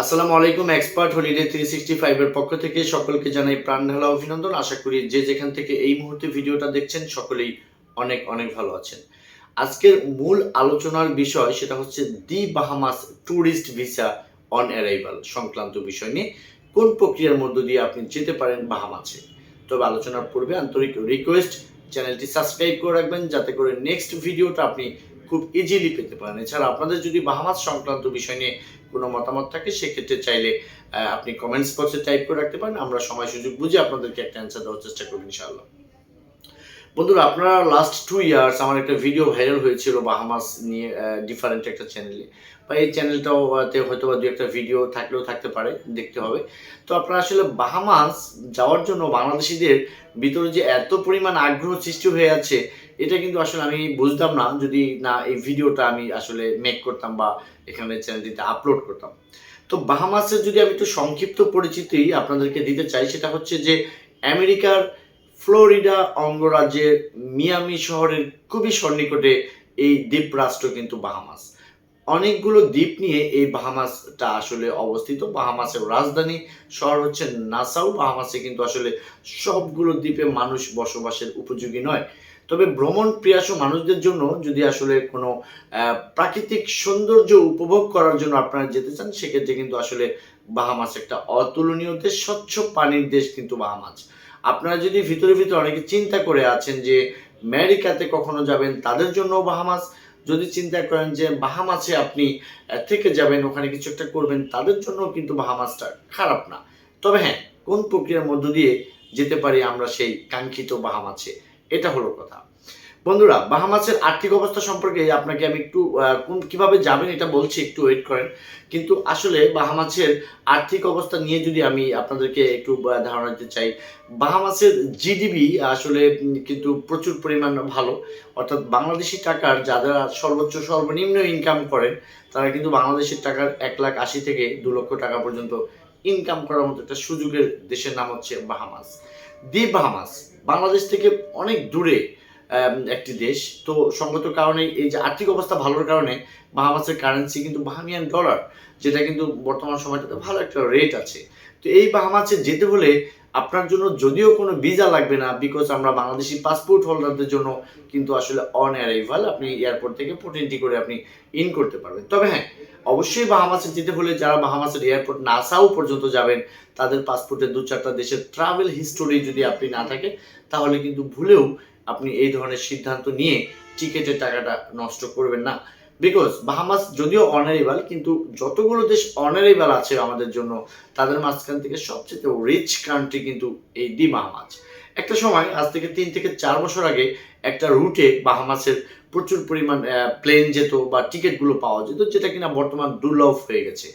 আসসালামু আলাইকুম, expert holiday three sixty ফাইভের পক্ষ থেকে সকলকে জানাই প্রাণ ঢালা অভিনন্দন। আশা করি যে যেখান থেকে এই মুহূর্তে ভিডিওটা দেখছেন, সকলেই অনেক অনেক ভালো আছেন। আজকের মূল আলোচনার বিষয় সেটা হচ্ছে the Bahamas tourist visa on arrival সংক্রান্ত বিষয় নিয়ে। কোন প্রক্রিয়ার মধ্য দিয়ে আপনি যেতে পারেন বাহামাসে? তবে আলোচনার পূর্বে আন্তরিক রিকোয়েস্ট চ্যানেলটি সাবস্ক্রাইব করে রাখবেন, যাতে করে নেক্সট ভিডিওটা আপনি খুব ইজিলি পেতে পারেন। এছাড়া আপনাদের যদি বাহামাস সংক্রান্ত বিষয় নিয়ে কোনো মতামত থাকে, সেক্ষেত্রে চাইলে আপনি কমেন্টস বক্সে টাইপ করে রাখতে পারেন। আমরা সময় সুযোগ বুঝে আপনাদেরকে একটা অ্যান্সার দেওয়ার চেষ্টা করব ইনশাআল্লাহ। বন্ধুরা, আপনারা লাস্ট টু ইয়ার্স আমার একটা ভিডিও ভাইরাল হয়েছিল বাহামাস নিয়ে ডিফারেন্ট একটা চ্যানেলে বা এই চ্যানেলটাওতে হয়তো বা দু একটা ভিডিও থাকলেও থাকতে পারে, দেখতে হবে। তো আপনারা আসলে বাহামাস যাওয়ার জন্য বাংলাদেশিদের ভিতরে যে এত পরিমাণ আগ্রহ সৃষ্টি হয়ে আছে এটা কিন্তু আসলে আমি বুঝতাম না, যদি না এই ভিডিওটা আমি আসলে মেক করতাম বা এখানে চ্যানেলটিতে আপলোড করতাম। তো বাহামাসের যদি আমি একটু সংক্ষিপ্ত পরিচিতি আপনাদেরকে দিতে চাই, সেটা হচ্ছে যে আমেরিকার ফ্লোরিডা অঙ্গরাজ্যের মিয়ামি শহরের খুবই সন্নিকটে এই দ্বীপ রাষ্ট্র কিন্তু বাহামাস অনেকগুলো দ্বীপ নিয়ে এই বাহামাসটা আসলে অবস্থিত। বাহামাসের রাজধানী শহর হচ্ছে নাসাউ বাহামাসে কিন্তু আসলে সবগুলো দ্বীপে মানুষ বসবাসের উপযোগী নয়। তবে ভ্রমণ প্রিয়াসু মানুষদের জন্য যদি আসলে কোনো প্রাকৃতিক সৌন্দর্য উপভোগ করার জন্য আপনারা যেতে চান, সেক্ষেত্রে কিন্তু আসলে বাহামাস একটা অতুলনীয় দেশ, স্বচ্ছ পানির দেশ কিন্তু বাহামাস। আপনারা যদি ভিতরে ভিতরে অনেকে চিন্তা করে আছেন যে আমেরিকাতে কখনো যাবেন, তাদের জন্য বাহামাস। যদি চিন্তা করেন যে বাহামাসে আপনি থেকে যাবেন, ওখানে কিছু একটা করবেন, তাদের জন্য কিন্তু বাহামাসটা খারাপ না। তবে হ্যাঁ কোন প্রক্রিয়ার মধ্য দিয়ে যেতে পারি আমরা সেই কাঙ্ক্ষিত বাহামাসে? এটা হলো কথা। বন্ধুরা, বাহামাসের আর্থিক অবস্থা সম্পর্কে আপনাকে আমি একটু কোন, কীভাবে যাবেন এটা বলছি, একটু ওয়েট করেন। কিন্তু আসলে বাহামাসের আর্থিক অবস্থা নিয়ে যদি আমি আপনাদেরকে একটু ধারণা দিতে চাই, বাহামাসের জিডিপি আসলে কিন্তু প্রচুর পরিমাণ ভালো। অর্থাৎ বাংলাদেশি টাকার যারা সর্বোচ্চ, সর্বনিম্ন ইনকাম করেন, তারা কিন্তু বাংলাদেশের টাকার এক লাখ আশি থেকে দু লক্ষ টাকা পর্যন্ত ইনকাম করার মতো একটা সুযোগের দেশের নাম হচ্ছে বাহামাস। দি বাহামাস। বাংলাদেশ থেকে অনেক দূরে একটি দেশ। তো সঙ্গত কারণে এই যে আর্থিক অবস্থা ভালোর কারণে বাহামাসের কারেন্সি কিন্তু বাহামিয়ান ডলার যেটা কিন্তু বর্তমান সময়টাতে ভালো একটা রেট আছে। তো এই বাহামাসে যেতে হলে আপনার জন্য যদিও কোনো ভিসা লাগবে না বিকজ আমরা বাংলাদেশি পাসপোর্ট হোল্ডারদের জন্য কিন্তু আসলে অন অ্যারাইভাল আপনি এয়ারপোর্ট থেকে পোটেন্টি করে আপনি ইন করতে পারবেন। তবে হ্যাঁ অবশ্যই বাহামাসে যেতে হলে যারা বাহামাসের এয়ারপোর্ট নাসাও পর্যন্ত যাবেন, তাদের পাসপোর্টে দু চারটা দেশের ট্রাভেল হিস্টোরি যদি আপনি না থাকে, তাহলে কিন্তু ভুলেও আপনি এই ধরনের সিদ্ধান্ত নিয়ে টিকেটের টাকাটা নষ্ট করবেন না। বিকজ বাহামাস যদিও অনারেবল কিন্তু যতগুলো দেশ অনারেবল আছে আমাদের জন্য, তাদের মাঝখান থেকে সবচেয়ে রিচ কান্ট্রি কিন্তু এই দি বাহামাস একটা সময়, আজ থেকে তিন থেকে চার বছর আগে একটা রুটে বাহামাসের প্রচুর পরিমাণ প্লেন যেত বা টিকিটগুলো পাওয়া যেত, যেটা কিনা বর্তমান দুর্লভ হয়ে গেছে।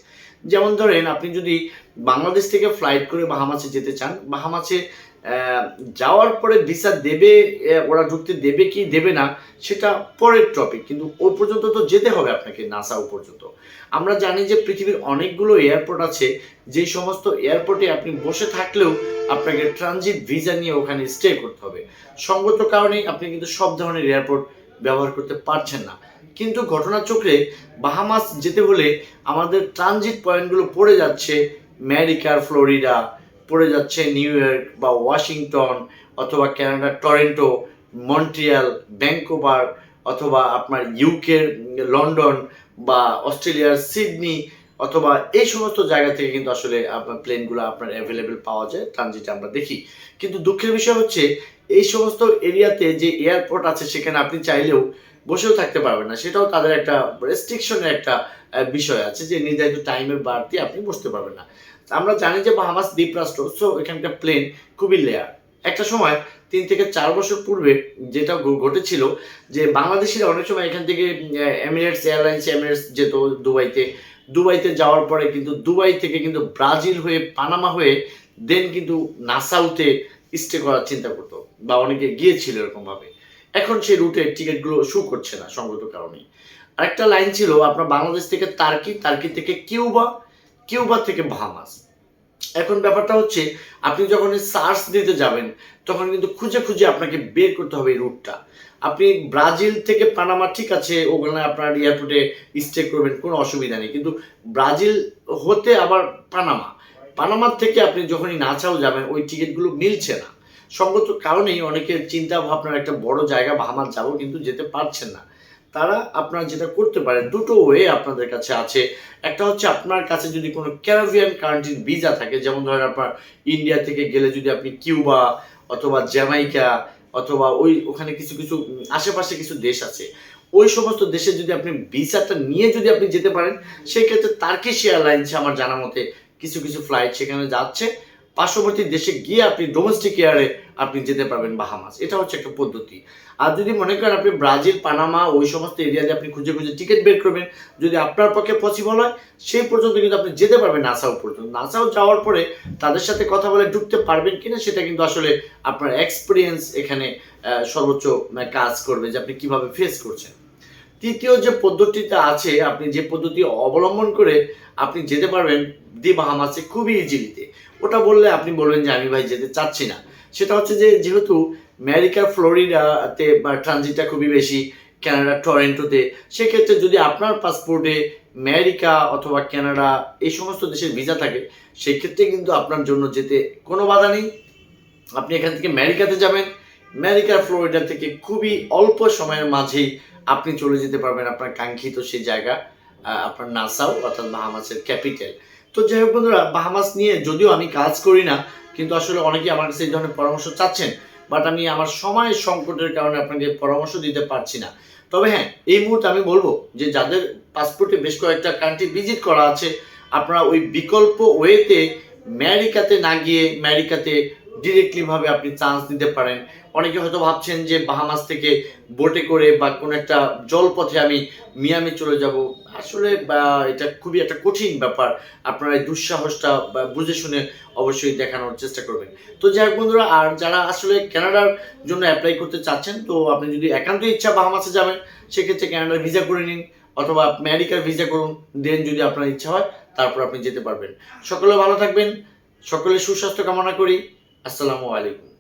যেমন ধরেন, আপনি যদি বাংলাদেশ থেকে ফ্লাইট করে বাহামাসে যেতে চান বাহামাসে যাওয়ার পরে ভিসা দেবে ওরা ঢুকতে দেবে কি দেবে না, সেটা পরের টপিক কিন্তু ওই পর্যন্ত তো যেতে হবে আপনাকে নাসাও পর্যন্ত। আমরা জানি যে পৃথিবীর অনেকগুলো এয়ারপোর্ট আছে যে সমস্ত এয়ারপোর্টে আপনি বসে থাকলেও আপনাকে ট্রানজিট ভিসা নিয়ে ওখানে স্টে করতে হবে। সঙ্গত কারণেই আপনি কিন্তু সব ধরনের এয়ারপোর্ট ব্যবহার করতে পারছেন না। কিন্তু ঘটনাচক্রে বাহামাস যেতে হলে আমাদের ট্রানজিট পয়েন্টগুলো পড়ে যাচ্ছে আমেরিকার ফ্লোরিডা পড়ে যাচ্ছে নিউ ইয়র্ক বা ওয়াশিংটন অথবা কানাডার টরেন্টো, মন্ট্রিয়াল ব্যাঙ্কোভার অথবা আপনার ইউকের লন্ডন বা অস্ট্রেলিয়ার সিডনি অথবা এই সমস্ত জায়গা থেকে কিন্তু আসলে আপনার প্লেনগুলো আপনার অ্যাভেলেবেল পাওয়া যায় ট্রানজিটে আমরা দেখি। কিন্তু দুঃখের বিষয় হচ্ছে, এই সমস্ত এরিয়াতে যে এয়ারপোর্ট আছে সেখানে আপনি চাইলেও বসেও থাকতে পারবেন না। সেটাও তাদের একটা রেস্ট্রিকশনের একটা বিষয় আছে যে নির্ধারিত টাইমের বাড়তি আপনি বসতে পারবেন না। আমরা জানি যে বাহামাস দ্বীপরাষ্ট্র সো এখানকার প্লেন খুবই লেয়ার একটা সময়, তিন থেকে চার বছর পূর্বে যেটা ঘটেছিল যে বাংলাদেশিরা অনেক সময় এখান থেকে এমিরেটস এয়ারলাইন্স এমিরেটস যেত দুবাইতে। দুবাইতে যাওয়ার পরে কিন্তু দুবাই থেকে কিন্তু ব্রাজিল হয়ে পানামা হয়ে দেন কিন্তু নাসাউতে স্টে করার চিন্তা করতো, বা অনেকে গিয়েছিল এরকমভাবে। এখন সেই রুটের টিকিটগুলো শু করছে না সঙ্গত কারণেই। আরেকটা লাইন ছিল, আপনার বাংলাদেশ থেকে তার্কি তার্কি থেকে কিউবা কিউবা থেকে বাহামাস এখন ব্যাপারটা হচ্ছে, আপনি যখন সার্চ দিতে যাবেন, তখন কিন্তু খুঁজে খুঁজে আপনাকে বের করতে হবে এই রুটটা। আপনি ব্রাজিল থেকে পানামা ঠিক আছে, ওখানে আপনার এয়ারপোর্টে স্টে করবেন, কোনো অসুবিধা নেই। কিন্তু ব্রাজিল হতে আবার পানামা। পানামার থেকে আপনি যখনই নাচাও যাবেন, ওই টিকিটগুলো মিলছে না। সঙ্গত কারণেই অনেকের চিন্তা ভাবনার একটা বড় জায়গা বাহামার যাব কিন্তু যেতে পারছেন না। তারা আপনারা যেটা করতে পারেন, দুটো ওয়ে আপনাদের কাছে আছে। একটা হচ্ছে আপনার কাছে যদি কোনো ক্যারাভিয়ান কান্ট্রির ভিসা থাকে, যেমন ধরেন আপনার ইন্ডিয়া থেকে গেলে যদি আপনি কিউবা অথবা জ্যামাইকা অথবা ওই ওখানে কিছু কিছু আশেপাশে কিছু দেশ আছে, ওই সমস্ত দেশে যদি আপনি ভিসাটা নিয়ে যদি আপনি যেতে পারেন, সেক্ষেত্রে তার্কিশ এয়ারলাইন্সে আমার জানা মতে কিছু কিছু ফ্লাইট সেখানে যাচ্ছে। পার্শ্ববর্তী দেশে গিয়ে আপনি ডোমেস্টিক এয়ারে আপনি যেতে পারবেন বাহামাস এটা হচ্ছে একটা পদ্ধতি। আর যদি মনে করেন আপনি ব্রাজিল পানামা ওই সমস্ত এরিয়াতে আপনি খুঁজে খুঁজে টিকিট বের করবেন যদি আপনার পক্ষে পসিবল হয় সেই পর্যন্ত কিন্তু আপনি যেতে পারবেন নাসাও পর্যন্ত। নাসাও যাওয়ার পরে তাদের সাথে কথা বলে ঢুকতে পারবেন কিনা সেটা কিন্তু আসলে আপনার এক্সপিরিয়েন্স এখানে সর্বোচ্চ মানে, কাজ করবে যে আপনি কীভাবে ফেস করছেন। তৃতীয় যে পদ্ধতিটা আছে আপনি যে পদ্ধতি অবলম্বন করে আপনি যেতে পারবেন দি বাহামাসে খুবই ইজিলিতে ওটা বললে আপনি বলবেন যে আমি ভাই যেতে চাচ্ছি না। সেটা হচ্ছে যে যেহেতু আমেরিকা, ফ্লোরিডাতে বা ট্রানজিটটা খুবই বেশি কানাডা টরেন্টোতে, সেক্ষেত্রে যদি আপনার পাসপোর্টে আমেরিকা অথবা কানাডা এই সমস্ত দেশের ভিসা থাকে, সেক্ষেত্রে কিন্তু আপনার জন্য যেতে কোনো বাধা নেই। আপনি এখান থেকে আমেরিকাতে যাবেন। আমেরিকার ফ্লোরিডা থেকে খুবই অল্প সময়ের মাঝেই আপনি চলে যেতে পারবেন আপনার কাঙ্ক্ষিত সেই জায়গা আপনার নাসাও, অর্থাৎ বাহামাসের ক্যাপিটাল। তো যাই হোক বন্ধুরা বাহামাস নিয়ে যদিও আমি কাজ করি না, কিন্তু আসলে অনেকেই আমার কাছে এই ধরনের পরামর্শ চাচ্ছেন বাট আমি আমার সময় সংকটের কারণে আপনাকে পরামর্শ দিতে পারছি না। তবে হ্যাঁ এই মুহূর্তে আমি বলব যে যাদের পাসপোর্টে বেশ কয়েকটা কান্ট্রি ভিজিট করা আছে, আপনারা ওই বিকল্প ওয়েতে ম্যারিকাতে না গিয়ে আমেরিকাতে ডিরেক্টলি ভাবে আপনি চান্স নিতে পারেন। অনেকে হয়তো ভাবছেন যে বাহামাস থেকে বোটে করে বা কোনো একটা জলপথে আমি মিয়ামি চলে যাব। আসলে এটা খুবই একটা কঠিন ব্যাপার। আপনারা এই দুঃসাহসটা বুঝে শুনে অবশ্যই দেখানোর চেষ্টা করবেন। তো যাই হোক বন্ধুরা, আর যারা আসলে ক্যানাডার জন্য অ্যাপ্লাই করতে চাচ্ছেন, তো আপনি যদি একান্ত ইচ্ছা বাহামাসে যাবেন, সেক্ষেত্রে ক্যানাডার ভিসা করে নিন অথবা আমেরিকার ভিসা করুন। দেন যদি আপনার ইচ্ছা হয়, তারপর আপনি যেতে পারবেন। সকলে ভালো থাকবেন। সকলে সুস্বাস্থ্য কামনা করি। আসসালামু আলাইকুম।